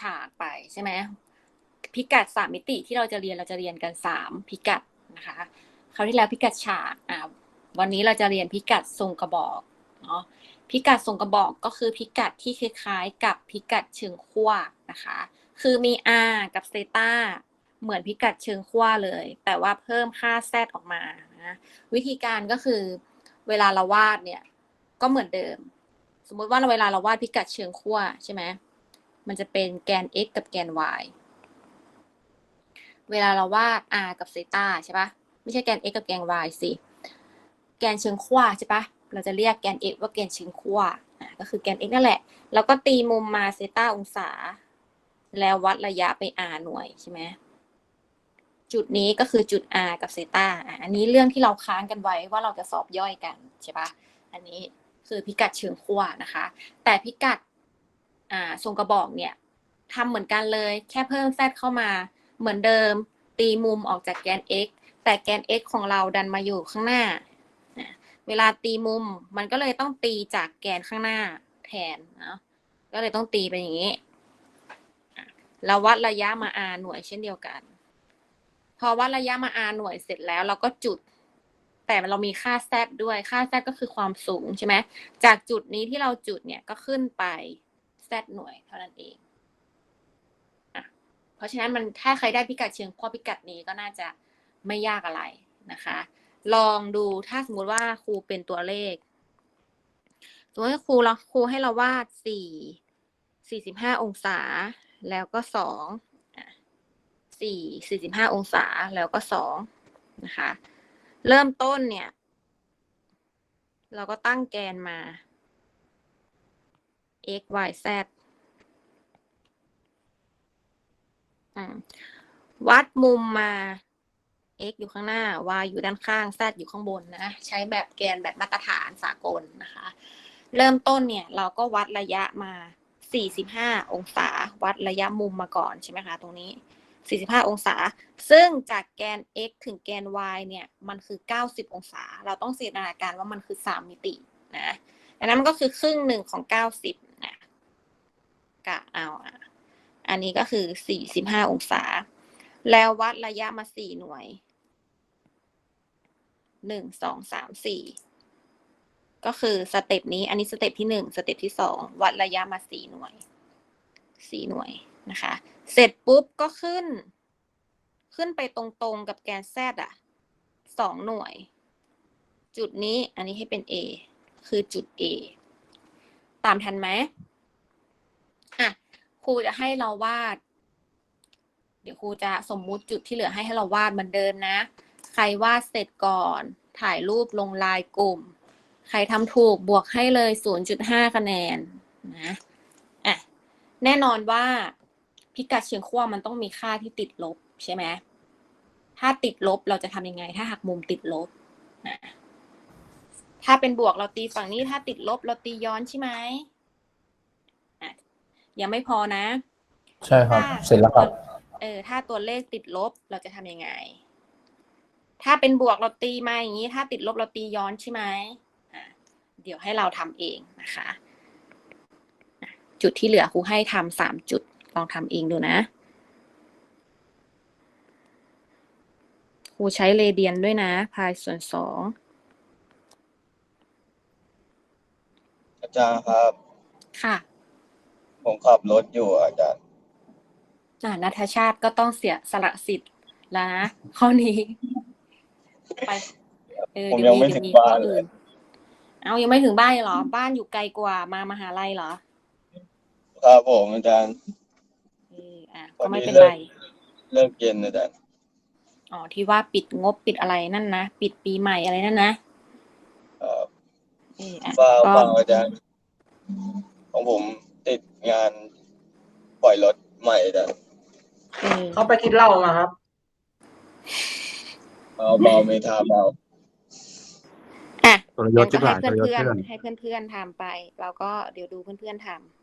ฉากไปใช่ไหมพิกัดสามมิติที่เราจะเรียนเราจะเรียนกันสามพิกัดนะคะคราวที่แล้วพิกัดฉากอ่าวันนี้เราจะเรียนพิกัดทรงกระบอกเนาะพิกัดทรงกระบอกก็คือพิกัดที่คล้ายๆกับพิกัดเชิงขั้วนะคะ คือมี r กับเซตาเหมือนพิกัดเชิงขั้วเลย แต่ว่าเพิ่มค่าแซดออกมานะวิธีการก็คือเวลาเราวาดเนี่ยก็เหมือนเดิม สมมุติว่าเวลาเราวาดพิกัดเชิงขั้วใช่ไหม มันจะเป็นแกน x กับแกน y เวลาเราวาด r กับเซต้าใช่ปะไม่ใช่แกน x กับแกน y สิ แกนเชิงขั้วใช่ปะเราจะเรียกแกน x ว่าแกนเชิงขั้วอะก็คือแกน x นั่นแหละ แล้วก็ตีมุมมาเซต้าองศา แล้ววัดระยะไป r หน่วยใช่ไหมจุดนี้ก็คือจุด r กับเซต้าอันนี้เรื่องที่เราค้างกันไว้ว่าเราจะสอบย่อยกันใช่ปะอันนี้คือพิกัดเชิงขั้วนะคะ แต่พิกัด อ่าทรงกระบอกเนี่ยทำเหมือนกันเลย แค่เพิ่ม z เข้ามา เหมือนเดิม ตีมุมออกจากแกน x แต่แกน x ของเราดันมาอยู่ข้างหน้า เวลาตีมุมมันก็เลยต้องตีจากแกนข้างหน้าแทนเนาะก็เลยต้องตีเป็นอย่างนี้เราวัดระยะมา r หน่วยเช่นเดียวกัน พอวัดระยะมา r หน่วยเสร็จแล้วเราก็จุด แต่เรามีค่า z ด้วยค่า z ก็คือความสูงใช่ไหมจากจุดนี้ที่เราจุดเนี่ยก็ขึ้นไป z หน่วยเท่านั้นเองอะเพราะฉะนั้นมันถ้าใครได้พิกัดเชิงข้อพิกัดนี้ก็น่าจะไม่ยากอะไรนะคะ ลองดูถ้าสมมุติว่าครูเป็นตัวเลขสมมติว่าครูเราครูให้เราวาดสี่สี่สิบห้าองศา แล้วก็สองสี่สี่สิบห้าองศาแล้วก็สองนะคะ เริ่มต้นเนี่ย เราก็ตั้งแกนมา x y z วัดมุมมา x อยู่ข้างหน้า y อยู่ด้านข้าง z อยู่ข้างบนนะ ใช้แบบแกนแบบมาตรฐานสากลนะคะ เริ่มต้นเนี่ย เราก็วัดระยะมา 45 องศา วัดระยะมุมมาก่อนใช่ไหมคะ ตรงนี้ 45 องศา ซึ่งจากแกน x ถึงแกน y เนี่ย มันคือ 90 องศา เราต้องจินตนาการว่ามันคือ 3 มิตินะดังนั้นมันก็คือครึ่งหนึ่งของ 90 กะเอาอะ อันนี้ก็คือ45องศา แล้ววัดระยะมา4หน่วยหนึ่งสองสามสี่ก็คือสเต็ปนี้ อันนี้สเต็ปที่หนึ่งสเต็ปที่สองวัดระยะมาสี่หน่วยสี่หน่วยนะคะ เสร็จปุ๊บก็ขึ้น ขึ้นไปตรงๆกับแกนแซดอะสองหน่วย จุดนี้อันนี้ให้เป็น A คือจุด A ตามทันไหม ครูจะให้เราวาด เดี๋ยวครูจะสมมุติจุดที่เหลือให้ให้เราวาดเหมือนเดิมนะ ใครวาดเสร็จก่อน ถ่ายรูปลงไลน์กลุ่ม ใครทำถูกบวกให้เลย 0.5 คะแนนนะอะแน่นอนว่าพิกัดเชียงขั้วมันต้องมีค่าที่ติดลบใช่ไหมถ้าติดลบเราจะทำยังไง ถ้าหักมุมติดลบนะถ้าเป็นบวกเราตีฝั่งนี้ถ้าติดลบเราตีย้อนใช่ไหม ยังไม่พอนะ ใช่ครับถ้าเสร็จแล้วครับ เออ ถ้าตัวเลขติดลบเราจะทำยังไง ถ้าเป็นบวกเราตีมาอย่างนี้ ถ้าติดลบเราตีย้อนใช่ไหมอะเดี๋ยวให้เราทำเองนะคะอะจุดที่เหลือครูให้ทำสามจุดลองทำเองดูนะครูใช้เรเดียนด้วยนะ พายส่วนสองอาจารย์ครับ ค่ะ ผมขับรถอยู่อาจารย์ อ่านัทชาติก็ต้องเสียสละสิทธิ์แล้วนะข้อนี้ ไปเออผมเดี๋ยวยังไม่มีถึเดี๋ยวงมีบ้าข้อนเลยอื่นเอายังไม่ถึงบ้านเลยเหรอ บ้านอยู่ไกลกว่ามามหาลัยเหรอครับผมอาจารย์ เอออะวัก็นนี้ไม่เป็นเลิกไร เลิกเย็นอาจารย์อ๋อที่ว่าปิดงบปิดอะไรนั่นนะ ปิดปีใหม่อะไรนั่นนะเอ่อเอออะฟ้าก็ ฟังอาจารย์ ของผม ติดงานปล่อยรถใหม่อาจารย์เออเขาไปกินเหล้ามาครับเบาเบาไม่ทาเบาอะทรยศงั้นก็ที่ให้ผ่านทเพื่อนรยศเพื่อนเพื่อนให้เพื่อนเพื่อนๆทำไป เราก็เดี๋ยวดูเพื่อนเพื่อนๆทำ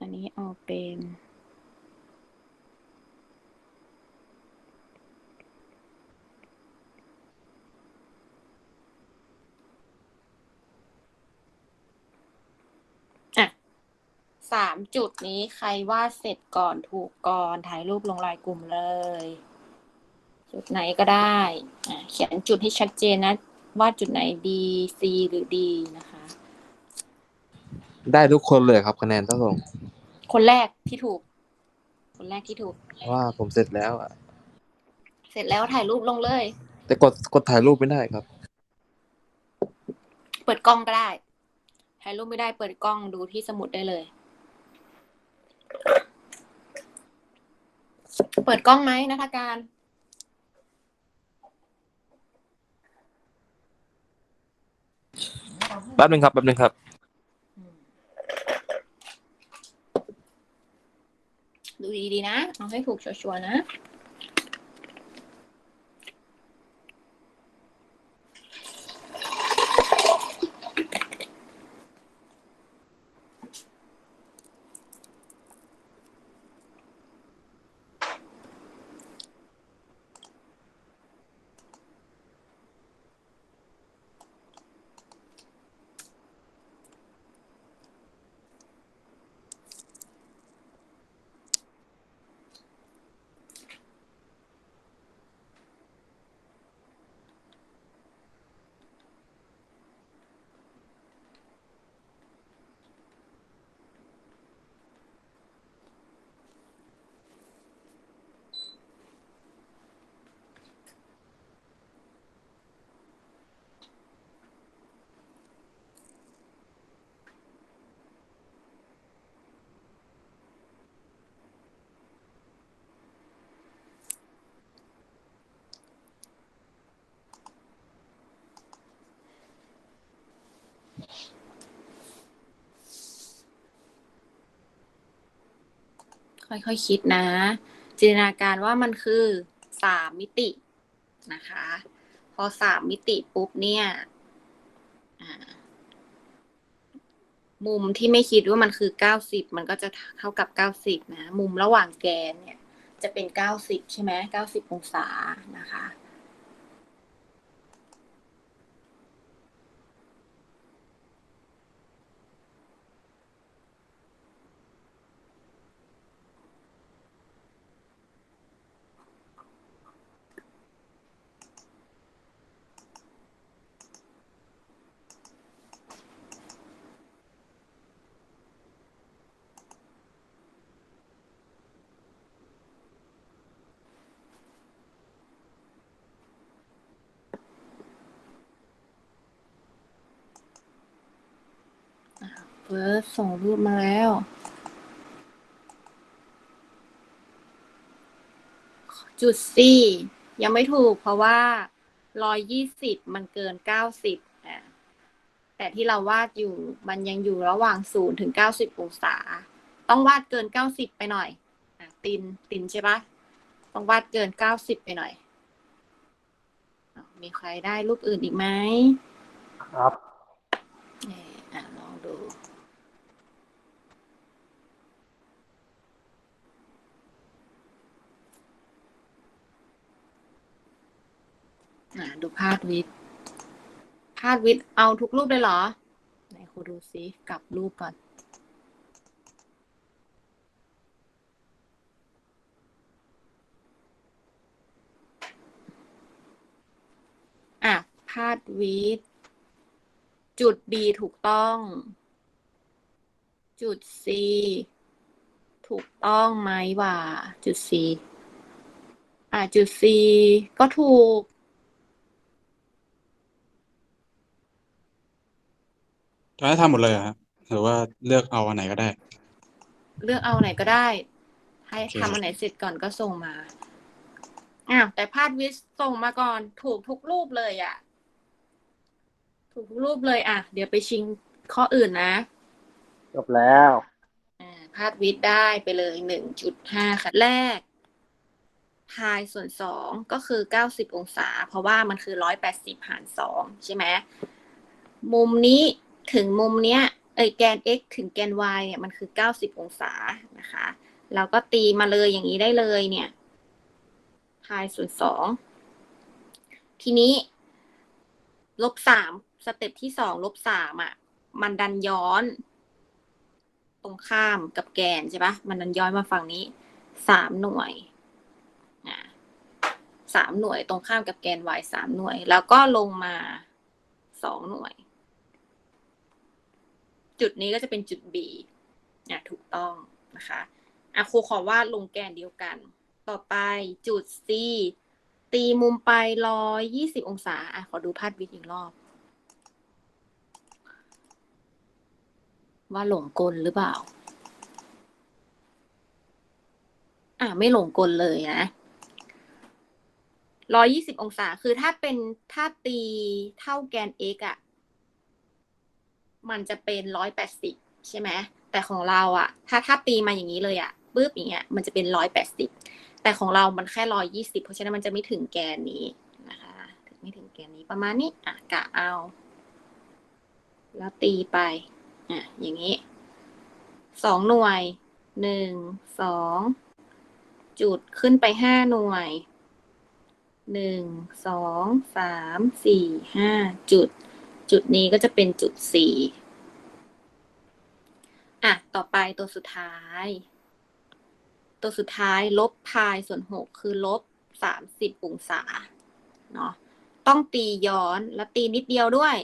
อันนี้เอาเป็น สามจุดนี้ใครวาดเสร็จก่อนถูกก่อนถ่ายรูปลงไลน์กลุ่มเลย จุดไหนก็ได้อะเขียนจุดให้ชัดเจนนะว่าจุดไหน B C หรือ D นะคะ ได้ทุกคนเลยครับคะแนนถ้าส่งคนแรกที่ถูก คนแรกที่ถูก ว่าผมเสร็จแล้วอะเสร็จแล้วถ่ายรูปลงเลย แต่กดกดถ่ายรูปไม่ได้ครับ เปิดกล้องก็ได้ถ่ายรูปไม่ได้เปิดกล้องดูที่สมุดได้เลย เปิดกล้องไหมนัฐการ แป๊บนึงครับแป๊บนึงครับ ดูดีๆนะ เอาให้ถูกชัวร์ๆนะ ค่อยๆคคิดนะ จินตนาการว่ามันคือสามมิตินะคะ พอสามมิติปุ๊บเนี่ยมุมที่ไม่คิดว่ามันคือเก้าสิบมันก็จะเท่ากับเก้าสิบนะ มุมระหว่างแกนเนี่ย จะเป็นเก้าสิบใช่ไหมเก้าสิบองศานะคะ เฟิร์สส่งรูปมาแล้ว จุดสี่ยังไม่ถูกเพราะว่าร้อยยี่สิบมันเกินเก้าสิบอะแต่ที่เราวาดอยู่มันยังอยู่ระหว่างศูนย์ถึงเก้าสิบองศา ต้องวาดเกินเก้าสิบไปหน่อยอตินตินใช่ปะต้องวาดเกินเก้าสิบไปหน่อย มีใครได้รูปอื่นอีกไหมครับ เอ่ออะลองดู อะดูพาดวิดพาดวิดเอาทุกรูปเลยเหรอ ไหนครูดูซิกลับรูปก่อนอะพาดวิดจุด B ถูกต้อง จุด C ถูกต้องไหมว่า จุด C อะจุด C ก็ถูก จะให้ทำหมดเลยเหรอครับหรือว่าเลือกเอาอันไหนก็ได้ เลือกเอาไหนก็ได้ ให้โอเคทำอันไหนเสร็จก่อนก็ส่งมาอ้าวแต่พาดวิสส่งมาก่อนถูกทุกรูปเลยอะ่ะ ถูกทุกรูปเลยอะ เดี๋ยวไปชิงข้ออื่นนะจบแล้วอ่าพาดวิทย์ได้ไปเลยหนึ่งจุดห้าค่ะแรกพายส่วนสองก็คือเก้าสิบองศา เพราะว่ามันคือร้อยแปดสิบหารสองใช่ไหมมุมนี้ ถึงมุมเนี้ยเอ้ยแกน x ถึงแกน y เนี่ยมันคือเก้าสิบองศานะคะ เราก็ตีมาเลยอย่างนี้ได้เลยเนี่ยพายส่วนสอง ทีนี้ ลบสามสเต็ปที่สองลบสามอะ มันดันย้อน ตรงข้ามกับแกนใช่ปะมันนั้นย้อยมาฝั่งนี้สามหน่วยสามหน่วยตรงข้ามกับแกน y สามหน่วย แล้วก็ลงมาสองหน่วย จุดนี้ก็จะเป็นจุด B อะถูกต้องนะคะอะครูขอวาดลงแกนเดียวกัน ต่อไปจุด C ตีมุมไปร้อยยี่สิบองศาอะขอดูพาดวิดอีกรอบ ว่าหลงกลหรือเปล่า อะไม่หลงกลเลยนะร้อยี่สิบองศา คือถ้าเป็นถ้าตีเท่าแกน x อะ มันจะเป็นร้อยแปดสิบใช่ไหมแต่ของเราอะถ้าถ้าตีมาอย่างนี้เลยอะปึ๊บอย่างเงี้ยมันจะเป็นร้อยแปดสิบแต่ของเรามันแค่ร้อยยี่สิบเพราะฉะนั้นมันจะไม่ถึงแกนนี้นะคะถึงไม่ถึงแกนนี้ประมาณนี้อะกะเอา แล้วตีไปอะอย่างนี้สองหน่วยหนึ่งสองจุดขึ้นไปห้าหน่วยหนึ่งสองสามสี่ห้าจุด จุดนี้ก็จะเป็นจุดสี่อะ ต่อไปตัวสุดท้าย ตัวสุดท้ายลบพายส่วนหกคือลบสามสิบองศา เนาะ ต้องตีย้อนแล้วตีนิดเดียวด้วย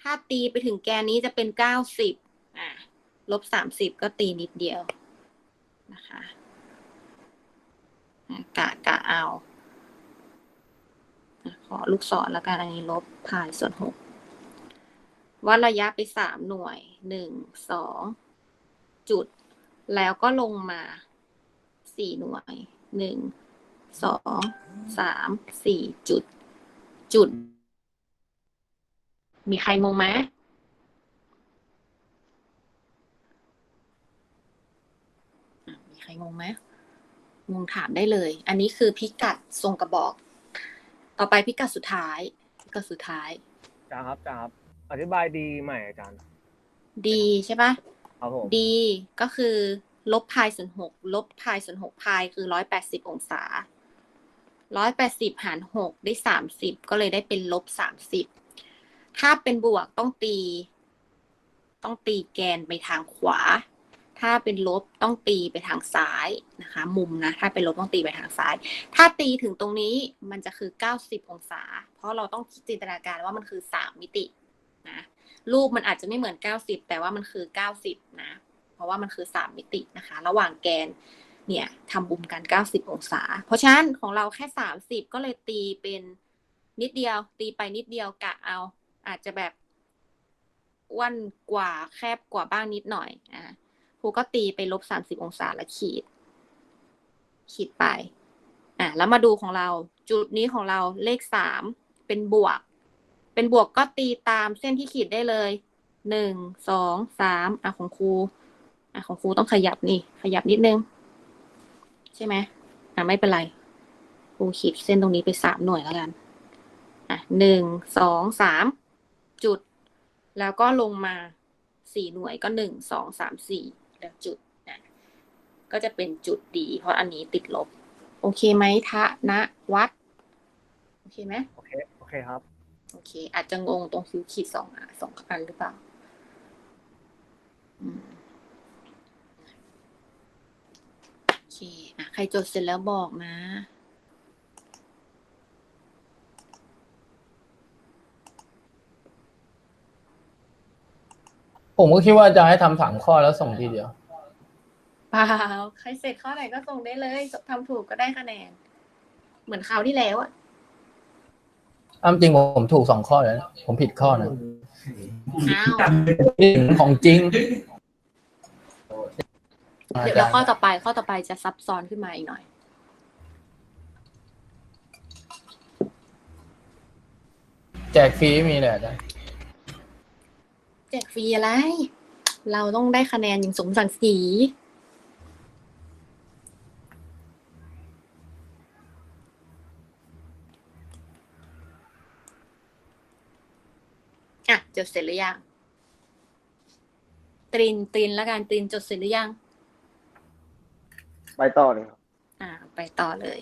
ถ้าตีไปถึงแกนนี้จะเป็นเก้าสิบอะ ลบสามสิบก็ตีนิดเดียวนะคะอะกะกะเอา อะขอลูกศรแล้วกันอันนี้ลบพายส่วนหกวัดระยะไปสามหน่วยหนึ่งสองจุด แล้วก็ลงมาสี่หน่วยหนึ่งสองสามสี่จุด จุด มีใครงงไหมมีใครงงไหมงงถามได้เลย อันนี้คือพิกัดทรงกระบอก ต่อไปพิกัดสุดท้ายพิกัดสุดท้ายจ้าครับจ้าครับ อธิบายดีใหม่อาจารย์ดีใช่ปะครับผมดีก็คือลบพายส่วนหกลบพายส่วนหกพายคือร้อยแปดสิบองศาร้อยแปดสิบหารหกได้สามสิบก็เลยได้เป็นลบสามสิบถ้าเป็นบวกต้องตี ต้องตีแกนไปทางขวา ถ้าเป็นลบต้องตีไปทางซ้ายนะคะ มุมนะ ถ้าเป็นลบต้องตีไปทางซ้าย ถ้าตีถึงตรงนี้มันจะคือเก้าสิบองศา เพราะเราต้องจินตนาการว่ามันคือสามมิตินะรูปมันอาจจะไม่เหมือน 90 แต่ว่ามันคือ 90 นะ เพราะว่ามันคือ 3 มิตินะคะ ระหว่างแกนเนี่ยทำบุมกัน 90 องศา เพราะฉะนั้นของเราแค่ 30 ก็เลยตีเป็นนิดเดียว ตีไปนิดเดียวกะเอา อาจจะแบบอ้วนกว่าแคบกว่าบ้างนิดหน่อยอะ ครูก็ตีไปลบ30องศาแล้วขีด ขีดไป อะแล้วมาดูของเรา จุดนี้ของเราเลข3เป็นบวก เป็นบวกก็ตีตามเส้นที่ขีดได้เลยหนึ่งสองสามอะของครูอะของครูต้องขยับนี่ ขยับนิดนึง ใช่ไหมอะไม่เป็นไรครูขีดเส้นตรงนี้ไปสามหน่วยแล้วกัน อะหนึ่งสองสามจุด แล้วก็ลงมาสี่หน่วยก็หนึ่งสองสามสี่ แล้วจุดนะก็จะเป็นจุดดี เพราะอันนี้ติดลบ โอเคไหมทะนะวัด โอเคไหมโอเคโอเคครับ โอเค อาจจะงงตรงคิวขีดสองอะสองอันหรือเปล่าอืมโอเคอะใครจดเสร็จแล้วบอกนะ ผมก็คิดว่าจะให้ทำสามข้อแล้วส่งทีเดียวเปล่าใครเสร็จข้อไหนก็ส่งได้เลยทำถูกก็ได้คะแนน เหมือนคราวที่แล้วอะอ้ามจริงผมถูกสองข้อเลยนะผมผิดข้อนะอ้าวของจริง เดี๋ยวเดี๋ยวข้อต่อไปข้อต่อไปจะซับซ้อนขึ้นมาอีกหน่อย แจกฟรีไม่มีเลยอาจารย์ แจกฟรีอะไร เราต้องได้คะแนนอย่างสมศักดิ์ศรีอะจดเสร็จหรือยังตรินตรินแล้วกันตรินจดเสร็จหรือยัง ไปต่อเลยครับ อ่า ไปต่อเลย